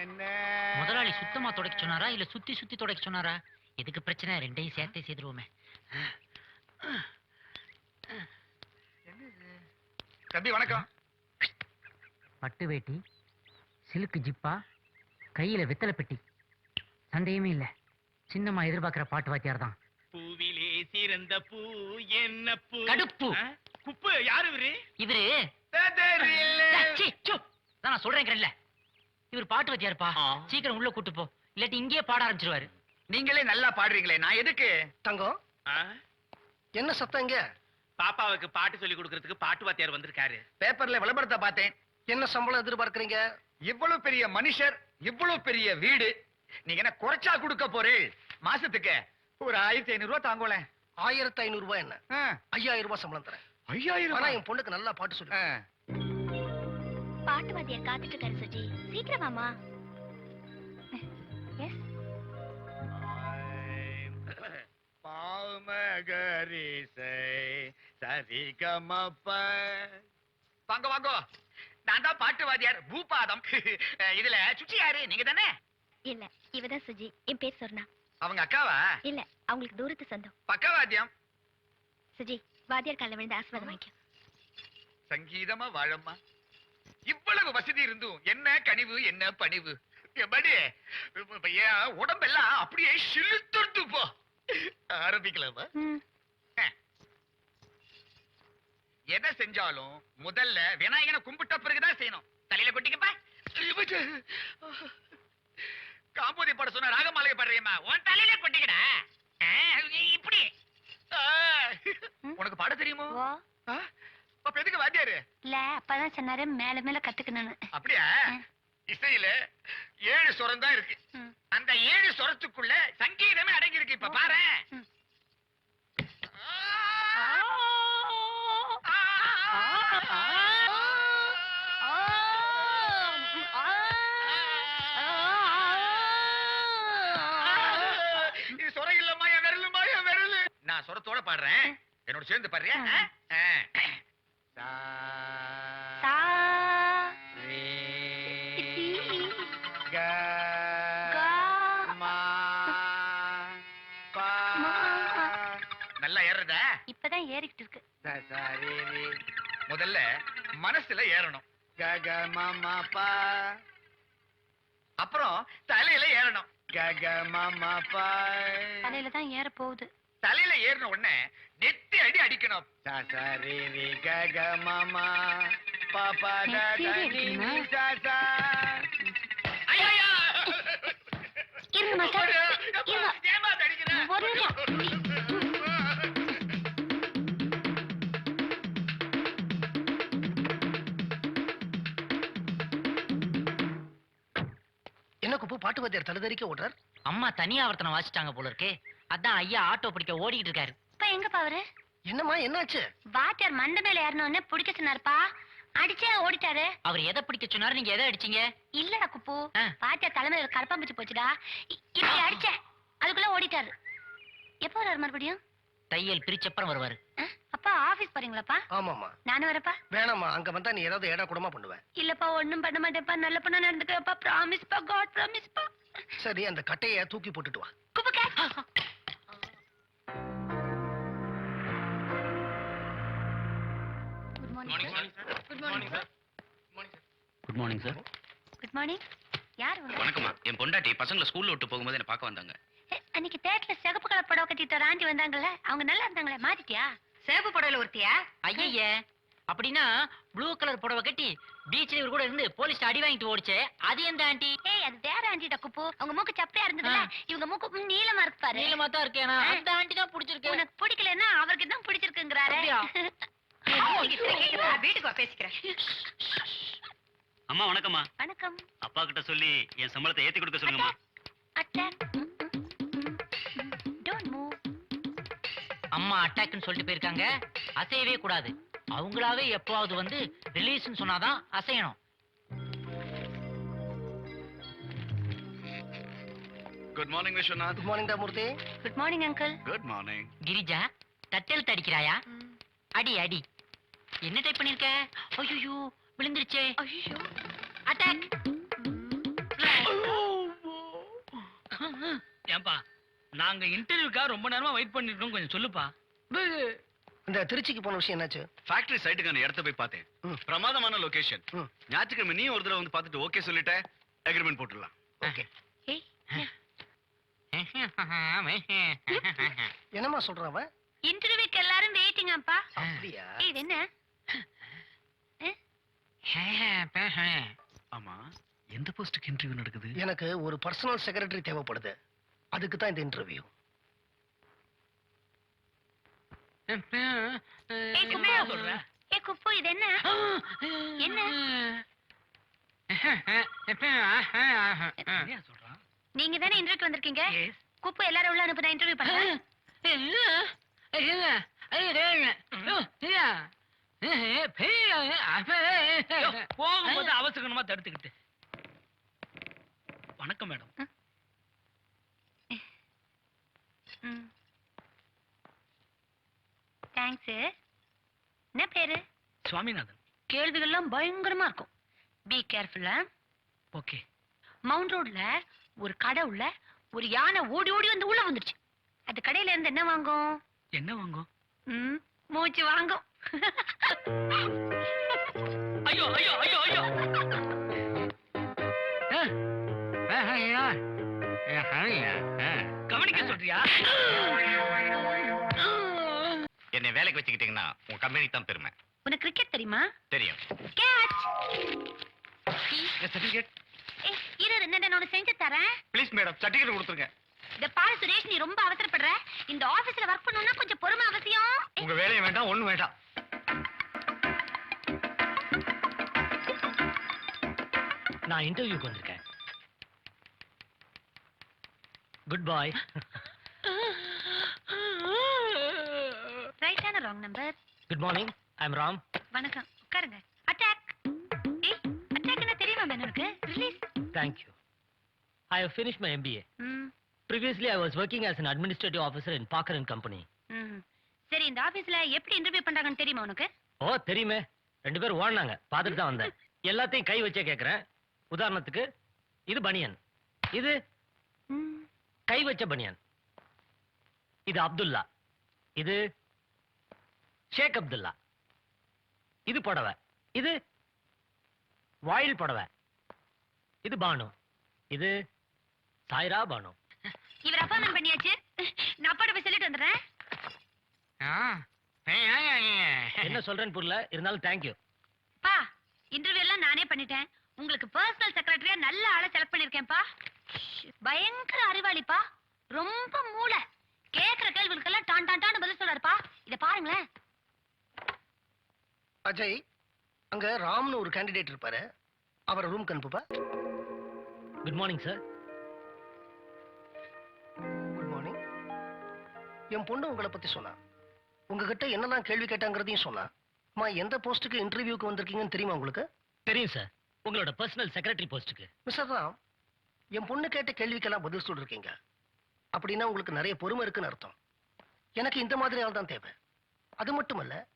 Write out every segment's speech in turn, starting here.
முதலாளி சுத்தமா துடைக்க சொன்னாரா? இல்ல சுத்தி சுத்தி துடைக்க சொன்னாரா? எதுக்கு பிரச்சனை? ரெண்டையும் சேர்த்தே செய்துருவோமே. தம்பி வணக்கம். பட்டு வேட்டி சிலுக்கு ஜிப்பா கையில வெத்தலை பெட்டி. சந்தேகமே இல்ல. சின்னம்மா எதிர்பார்க்கிற பாட்டு வாத்தியார் தான் பூவிலே சிறந்த பூ என்ன பூ? கடுப்பு. குப்பு யாரு இவரு? இவரு. நான் சொல்றேங்கிறேன்ல. இவர் பாட்டு வாத்தியார்ப்பா ஆ. சீக்கிரம் உள்ள கூட்டு போ. இல்லாட்டி இங்கேயே பாட ஆரம்பிச்சிருவாரு. நீங்களே நல்லா பாடுறீங்களே நான் எதுக்கு? தங்கம்? என்ன சத்தம் இங்க? பாப்பாவுக்கு பாட்டு சொல்லி கொடுக்கறதுக்கு பாட்டு வாத்தியார் வந்திருக்காரு. பேப்பர்ல விளம்பரத்தை பார்த்தேன். என்ன சம்பளம் எதிர்பார்க்கறீங்க? இவ்வளவு பெரிய மனுஷர் இவ்வளவு பெரிய வீடு. நீங்க என்ன குறைச்சா கொடுக்க போறேன் மாசத்துக்கு ஒரு ஆயிரத்தி ஐநூறு ரூபாய் தாங்கோலேன் ஆயிரத்தி ஐநூறு ரூபாய் என்ன? ஐயாயிரம் ரூபாய் சம்பளம் தரேன். ஐயாயிரம். என் பொண்ணுக்கு நல்லா பாட்டு சொல்லு. பாட்டு வாத்தியார் காத்துட்டு இருக்காரு சுஜி. சீக்கிரம் வாமா எஸ் பாமகரிசை சரிகமப்ப வாங்க வாங்க. நான் தான் பாட்டு வாத்தியார் பூபாதம். இதுல சுச்சி யாரு? நீங்க தானே? இல்ல இவதான் சுஜி. என் பேர் சொர்ணா. அவங்க அக்காவா? இல்ல அவங்களுக்கு தூரத்து சொந்தம். பக்கவாத்தியம். சுஜி வாத்தியார் காலில் விழுந்து ஆசீர்வாதம் வாங்கிக்கோ. சங்கீதமா வாழம்மா. இவ்வளவு வசதி இருந்தும் என்ன கனிவு என்ன பணிவு? உடம்பெல்லாம் அப்படியே சிலுத்துட்டு போ. ஆரம்பிக்கலாமா? எதை செஞ்சாலும் முதல்ல விநாயகனை கும்பிட்ட பிறகுதான் செய்யணும். தலையில கொட்டிக்கப்பா. காம்போதி பாட சொன்ன ராகமாலையை பாடுறியம்மா உன் தலையில கொட்டிக்கடா. இப்படி. உனக்கு பாட தெரியுமோ? அப்ப எதுக்கு வாத்தியாரு? இல்ல அப்பதான் சொன்னாரு மேல மேல கத்துக்கணும்னு. அப்படியா. இசையில ஏழு சுரம் தான் இருக்கு. அந்த ஏழு சுரத்துக்குள்ள சங்கீதமே அடங்கி இருக்கு இப்ப பாரு. இது சுரம் இல்லம்மா என் விரலுமா என் விரலு. நான் சுரத்தோட பாடுறேன். என்னோட சேர்ந்து பாடுறியா? முதல்ல மனசுல ஏறணும். க க ம ம ப. அப்புறம் தலையில ஏறணும். க க ம ம ப. தலையில தான் ஏற போகுது. தலையில ஏறின உடனே நெத்தி அடி அடிக்கணும். ச ச ரே ரே க க ம ம ப ப க நெத்தி க அடி நி அடிக்கணுமா? பாட்டு வாத்தியார் தழுதறிக்க ஓடுறார். அம்மா தனி ஆவர்த்தனம் வாசிட்டாங்க போல இருக்கே. அதான் ஐயா ஆட்டோ பிடிக்க ஓடிக்கிட்டு இருக்காரு. இப்ப எங்க பாவரு என்னம்மா என்னாச்சு? வாத்தியார் மண்டை மேல ஏறணும்னு பிடிக்க சொன்னாருப்பா. அடிச்சே ஓடிட்டாரு. அவர் எதை பிடிக்க சொன்னாரு? நீங்க எதை அடிச்சீங்க? இல்லடா குப்பு. ஆ. வாத்தியார் தலைமையில கரப்பாம்பூச்சி போச்சுடா. இ- இப்படி அடிச்சேன். அதுக்குள்ள ஓடிட்டாரு. எப்போ வர்றாரு மறுபடியும்? தையல் பிரிச்சப்புறம் வருவாரு. அப்பா ஆபீஸ் போறீங்களாப்பா? ஆமாம்மா. நானும் வரப்பா. வேணாம்மா அங்க வந்தா நீ ஏதாவது ஏடா கூடமா பண்ணுவேன் இல்லப்பா ஒண்ணும் பண்ண மாட்டேன்ப்பா. நல்ல பண்ண நடந்துக்கப்பா ப்ராமிஸ் பா காட் ப்ராமிஸ் பா சரி அந்த கட்டைய தூக்கி போட்டுட்டு வா. Good morning good morning sir good morning sir good morning யார்? வணக்கம்மா. என் பொண்டாட்டி பசங்களை ஸ்கூல்ல விட்டு போகும்போது என்ன பார்க்க வந்தாங்க. அன்னைக்கு தேட்டர்ல சிகப்பு கலர் புடவை கட்டிட்டு ஒரு ஆண்டி வந்தாங்கல்ல அவங்க நல்லா இருந்தாங்களே மாத்திட்டியா சேப்பு புடவையில ஒருத்தியா? ஐய அப்படின்னா ப்ளூ கலர் புடவை கட்டி பீச்ல இவர் கூட இருந்து போலீஸ் அடி வாங்கிட்டு ஓடிச்சே. அது எந்த ஆண்டி? ஏய் அது வேற ஆண்டிடா குப்பு. அவங்க மூக்கு சப்பையா இருந்ததுல. இவங்க மூக்கு ம், நீளமா இருக்கு பாரு. நீளமா தான் இருக்கேனா. அந்த ஆண்டி தான் பிடிச்சிருக்கு. உனக்கு பிடிக்கலன்னா அவருக்கு தான் பிடிச்சிருக்குங்கிறாரு? வீட்டுக்கு வா பேசிக்கிறேன். அம்மா வணக்கம்மா. வணக்கம். அப்பா கிட்ட சொல்லி என் சம்பளத்தை ஏத்தி கொடுக்க சொல்லுங்கம்மா. அட்டை அம்மா அட்டாக்னு சொல்லிட்டு போயிருக்காங்க. அசையவே கூடாது. அவங்களாவே எப்பவாவது வந்து ரிலீஸ்னு சொன்னாதான் அசையணும். Good morning Viswanath good morning டா Murthy good morning uncle good morning Girija தட்டெழுத்து அடிக்கிறாயா அடி அடி. என்ன டைப் பண்ணிருக்க? ஐயோ விழுந்துருச்சே. ஐயோ. அட்டாக் ஏன்பா நாங்க இன்டர்வியூக்காக ரொம்ப நேரமா வெயிட் பண்ணிட்டு இருக்கோம். கொஞ்சம் சொல்லுப்பா. இந்த திருச்சிக்கு போன விஷயம் என்னாச்சு? ஃபேக்டரி சைட்டுக்கான இடத்த போய் பார்த்தேன். பிரமாதமான லொகேஷன். ஞாயிற்றுக்கிழமை நீ ஒரு தடவை வந்து பார்த்துட்டு ஓகே சொல்லிட்ட அக்ரிமெண்ட் போட்டுடலாம். ஓகே சொல்றான் அவன்? இன்டர்வியூக்கு எல்லாரும் வெயிட்டிங் அப்பா அப்படியா இது என்ன? ஆமா எந்த போஸ்டுக்கு இன்டர்வியூ நடக்குது? எனக்கு ஒரு பர்சனல் செக்ரட்டரி தேவைப்படுது. அதுக்கு தான் இந்த இன்டர்வியூ நீங்க தானே இன்டர்வியூக்கு வந்திருக்கீங்க? குப்பு எல்லாரும் உள்ள அனுப்புனா இன்டர்வியூ பண்றேன். போகும்போது அவசரமா தடுத்துக்கிட்டு. வணக்கம் மேடம். தேங்க்ஸ் என்ன பேரு? சுவாமிநாதன். கேள்விகள்லாம் பயங்கரமா இருக்கும். பி கேர்ஃபுல்லா ஓகே மவுண்ட் ரோட்ல ஒரு கடை உள்ள ஒரு யானை ஓடி ஓடி வந்து உள்ள வந்துடுச்சு அது கடையில இருந்து என்ன வாங்கும்? என்ன வாங்கும்? ம், மூச்சு வாங்கும். ஐயோ ஐயோ ஐயோ ஐயோ. கவனிக்க சொல்றியா? வேலைக்கு வச்சுக்கிட்டீங்கன்னா உங்க கம்பெனி தான் பெருமை. உனக்கு கிரிக்கெட் தெரியுமா? தெரியும். கேட்ச் சர்டிபிகேட் ஏய் இரு இரு, நான் உனக்கு செஞ்சு தரேன். ப்ளீஸ் மேடம் சர்டிபிகேட் கொடுத்துருங்க. இந்த பாரு சுரேஷ் நீ ரொம்ப அவசரப்படுற. இந்த ஆபீஸ்ல ஒர்க் பண்ணணும்னா கொஞ்சம் பொறுமை அவசியம். உங்க வேலையை வேண்டாம் ஒண்ணும் வேண்டாம். நான் இன்டர்வியூக்கு வந்திருக்கேன். Good bye wrong number good morning I am Ram வணக்கம். உட்காருங்க. அட்டாக் ஏய் அட்டாக் என்ன தெரியுமா மேனனுக்கு release thank you I have finish my. MBA Previously, I was working as an officer in Parker and Company. ம். சரி இந்த ஆபீஸ்ல எப்படி இன்டர்வியூ பண்றாங்கன்னு தெரியுமா உனக்கு? ஓ தெரியுமே. ரெண்டு பேரும் ஓடினாங்க. பார்த்துட்டு தான் வந்தேன். எல்லாத்தையும் கை வச்சே கேட்குறேன் உதாரணத்துக்கு இது பனியன். இது கை வச்ச பனியன். இது அப்துல்லா. இது ஷேக் அப்துல்லா. இது புடவை. இது வாயில் புடவை. இது பானு. இது சாய்ரா பானு. இவர் அப்பாயின்மெண்ட் பண்ணியாச்சு. நான் அப்பாட்ட போய் சொல்லிட்டு வந்துடுறேன். என்ன சொல்றேன்னு புரியல. இருந்தாலும் தேங்க்யூ பா இன்டர்வியூ எல்லாம் நானே பண்ணிட்டேன். உங்களுக்கு பர்சனல் செக்ரட்டரியா நல்ல ஆளை செலக்ட் பண்ணிருக்கேன்ப்பா பயங்கர அறிவாளிப்பா. ரொம்ப மூளை. கேக்குற கேள்விகளுக்கெல்லாம் டான் டான் டான்னு பதில் சொல்றாருப்பா. இத பாருங்களேன். அஜய் அங்க ராம்னு ஒரு கேண்டிடேட் இருப்பாரு. அவரை ரூம்க்கு அனுப்புப்பா. Good morning sir good morning என் பொண்ணு உங்களை பத்தி சொன்னா. உங்ககிட்ட என்னெல்லாம் கேள்வி கேட்டாங்கிறதையும் சொன்னா. அம்மா எந்த போஸ்ட்டுக்கு இன்டர்வியூக்கு வந்திருக்கீங்கன்னு தெரியுமா உங்களுக்கு? தெரியும் சார் உங்களோட பர்சனல் செக்ரட்டரி போஸ்ட்டுக்கு மிஸ்டர் ராம் என் பொண்ணு கேட்ட கேள்விக்கெல்லாம் பதில் சொல்லிருக்கீங்க. அப்படின்னா உங்களுக்கு நிறைய பொறுமை இருக்குன்னு அர்த்தம். எனக்கு இந்த மாதிரி ஆள் தான் தேவை. அது மட்டுமல்ல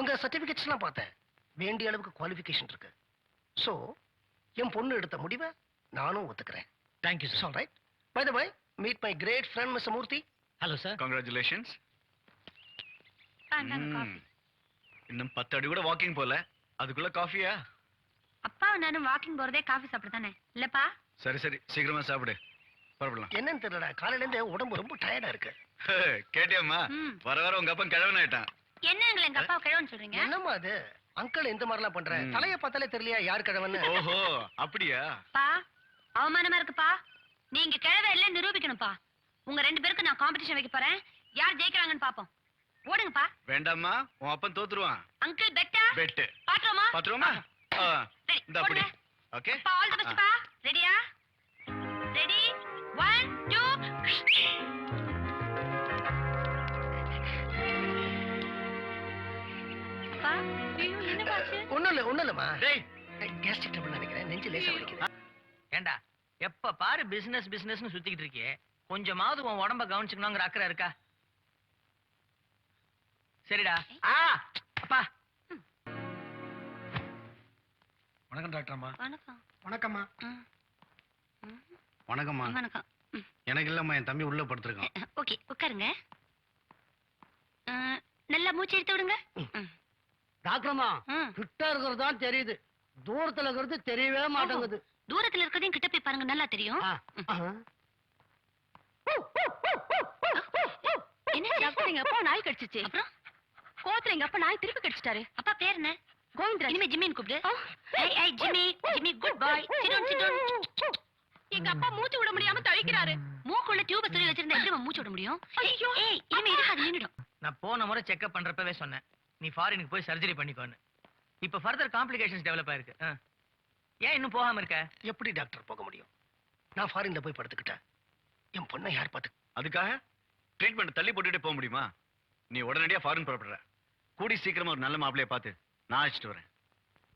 உங்க சர்டிபிகேட்ஸ் எல்லாம் பார்த்தேன். வேண்டிய அளவுக்கு குவாலிஃபிகேஷன் இருக்கு. ஸோ என் பொண்ணு எடுத்த முடிவை நானும் ஒத்துக்கிறேன். Thank you sir all right by the by meet my great friend miss Murthy hello sir congratulations இன்னும் பத்து அடி கூட வாக்கிங் போல. அதுக்குள்ள காஃபியா அப்பா நானும் வாக்கிங் போறதே காஃபி சாப்பிட தானே இல்லப்பா? சரி சரி. சீக்கிரமா சாப்பிடு. புறப்படலாம் என்னன்னு தெரியல காலையில இருந்து உடம்பு ரொம்ப டயர்டா இருக்கு. கேட்டியாம்மா? வர வர உங்க அப்பன் கிழவன் ஆயிட்டான் என்னங்களே எங்க அப்பா கிழவன் சொல்றீங்க? என்னம்மா அது? அங்கிள் இந்த மாதிரிலாம் பண்ற. ம். தலைய பார்த்தாலே தெரியலையா யார் கிழவன்னு ஓஹோ அப்படியா? பா அவமானமா இருக்குப்பா. நீங்க கிழவை இல்ல நிரூபிக்கணும்ப்பா. உங்க ரெண்டு பேருக்கு நான் காம்படிஷன் வைக்க போறேன். யார் ஜெயிக்கிறாங்கன்னு பாப்போம். ஓடுங்கப்பா. வேண்டாம்மா உன் அப்பன் தோத்துருவான். Uncle bet? பெட்டு. பாத்துருமா பாத்துருவோமா? ஆ, ரெடி இந்த அப்படி. போடுங்க. ஓகே? பா ஆல் தி பெஸ்ட் பா. ரெடியா ரெடி 1 2 ஒண்ணும் இல்லம்மா. டேய். கேஸ்ட்ரிக் ட்ரபிள் நினைக்கிறேன். நெஞ்சு லேசா வலிக்குது. ஏண்டா எப்ப பாரு பிசினஸ் பிசினஸ்னு சுத்திக்கிட்டு இருக்கியே. கொஞ்சமாவது உன் உடம்ப கவனிச்சுக்கணுங்கிற அக்கறை இருக்கா? சரிடா. ஆ அப்பா. வணக்கம் டாக்டர் அம்மா வணக்கம். வணக்கம்மா. வணக்கம்மா. வணக்கம். எனக்கு இல்லம்மா என் தம்பி உள்ள படுத்திருக்கான். ஓகே உட்காருங்க. நல்லா மூச்சு எடுத்து விடுங்க. டாக்டர்மா. கிட்ட இருக்கிறது தான் தெரியுது. தூரத்துல இருக்கிறது தெரியவே மாட்டேங்குது. தூரத்துல இருக்கிறதையும் கிட்ட போய் பாருங்க நல்லா தெரியும். ஆ, ஆ. என்ன? டாக்டர் எங்க அப்பா நாய் கடிச்சிச்சு. அப்புறம்? கோத்துல எங்க அப்பா நாய் திருப்பி கடிச்சிட்டாரு. அப்பா பேர் என்ன? கோவிந்தராஜ். இனிமே ஜிம்மின்னு கூப்பிடு. ஜிம்மி ஜிம்மி குட் பாய் எங்க அப்பா மூச்சு விட முடியாம தவிக்கிறாரு. மூக்குள்ள டியூப சொல்லி வச்சிருந்தா எப்படி மூச்சு விட முடியும்? ஐயோ. ஏய் இனிமே இருக்கு அது நின்னுடும். நான் போன முறை செக்அப் பண்றப்பவே சொன்னேன். நீ ஃபாரினுக்கு போய் சர்ஜரி பண்ணிக்கோன்னு. இப்ப ஃபர்தர் காம்ப்ளிகேஷன்ஸ் டெவலப் ஆயிருக்கு. ஏன் இன்னும் போகாம இருக்க? எப்படி டாக்டர் போக முடியும்? நான் ஃபாரின்ல போய் படுத்துக்கிட்டேன். என் பொண்ணை யார் பார்த்து அதுக்காக ட்ரீட்மெண்ட் தள்ளி போட்டுட்டு போக முடியுமா? நீ உடனடியா ஃபாரின் புறப்படுற. கூடி சீக்கிரமா ஒரு நல்ல மாப்பிளைய பார்த்து நான் அழைச்சிட்டு வரேன்.